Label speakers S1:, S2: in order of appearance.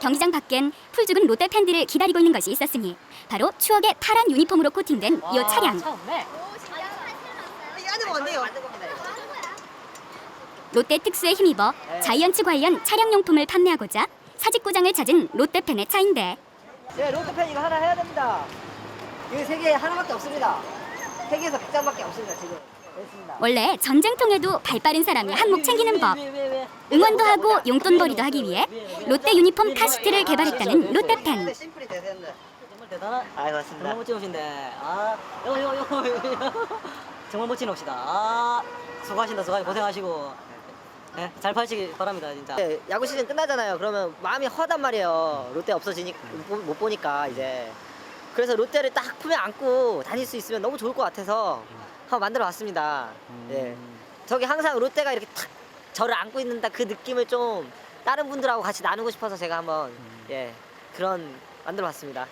S1: 경기장 밖엔 풀 죽은 롯데 팬들을 기다리고 있는 것이 있었으니 바로 추억의 파란 유니폼으로 코팅된 이 차량.
S2: 이 안에 뭔데요?
S1: 롯데 특수에 힘입어 자이언츠 관련 차량 용품을 판매하고자 사직구장을 찾은 롯데 팬의 차인데
S2: 네, 롯데팬 이거 하나 해야 됩니다. 이거 세계 하나밖에 없습니다. 세계에서 100장밖에 없습니다, 지금. 됐습니다.
S1: 원래 전쟁통에도 발빠른 사람이 한몫 챙기는 법.
S2: 왜, 왜, 왜?
S1: 응원도 하고 용돈벌이도 하기 위해 롯데 유니폼 카시트를 개발했다는 롯데 팬.
S2: 심플이 되는데.
S3: 정말 대단한
S2: 아, 고맙습니다.
S3: 정말 멋진 옷인데 아 이거 이거 이거 정말 멋진 옷이다 아 수고하신다 수고 고생하시고 네, 잘 파시기 바랍니다 진짜
S2: 네, 야구 시즌 끝나잖아요. 그러면 마음이 허단 말이에요. 롯데 없어지니까 못, 못 보니까 이제. 그래서 롯데를 딱 품에 안고 다닐 수 있으면 너무 좋을 것 같아서 한번 만들어 봤습니다. 예. 저기 항상 롯데가 이렇게 탁 저를 안고 있는다 그 느낌을 좀 다른 분들하고 같이 나누고 싶어서 제가 한번 예 그런 만들어 봤습니다.